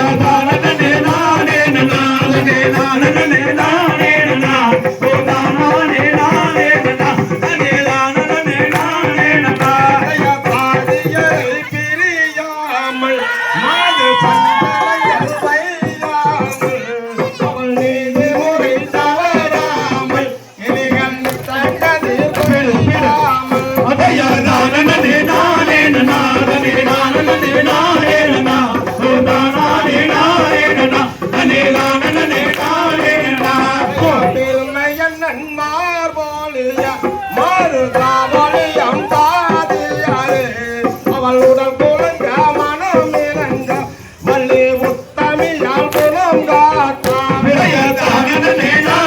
ஜெயபால உத்தமியால் குலம் காட்டாமே சித்திரத்தில்